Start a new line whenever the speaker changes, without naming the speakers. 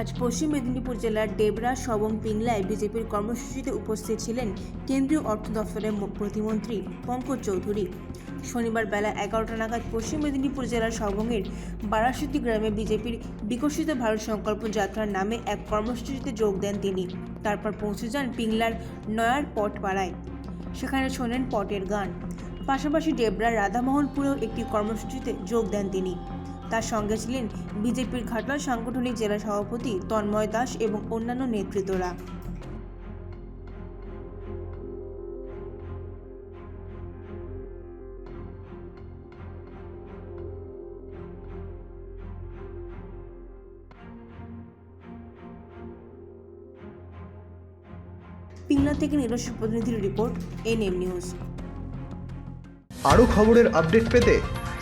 আজ পশ্চিম মেদিনীপুর জেলার ডেবরা সবং, পিংলায় বিজেপির কর্মসূচিতে উপস্থিত ছিলেন কেন্দ্রীয় অর্থ দফতরের প্রতিমন্ত্রী পঙ্কজ চৌধুরী। শনিবার বেলা এগারোটা নাগাদ পশ্চিম মেদিনীপুর জেলার সবংয়ের বারাসতী গ্রামে বিজেপির বিকশিত ভারত সংকল্প যাত্রার নামে এক কর্মসূচিতে যোগ দেন তিনি। তারপর পৌঁছে যান পিংলার নয়ার পট পাড়ায় সেখানে শোনেন পটের গান। পাশাপাশি ডেবরার রাধামোহনপুরেও একটি কর্মসূচিতে যোগ দেন তিনি। তার সঙ্গে ছিলেন বিজেপির ঘাটাল সাংগঠনিক জেলা সভাপতি তন্ময় দাস এবং অন্যান্য নেতৃত্বরা। পিংলা থেকে নিজস্ব প্রতিনিধির রিপোর্ট, এনএম নিউজ।
আরও খবরের আপডেট পেতে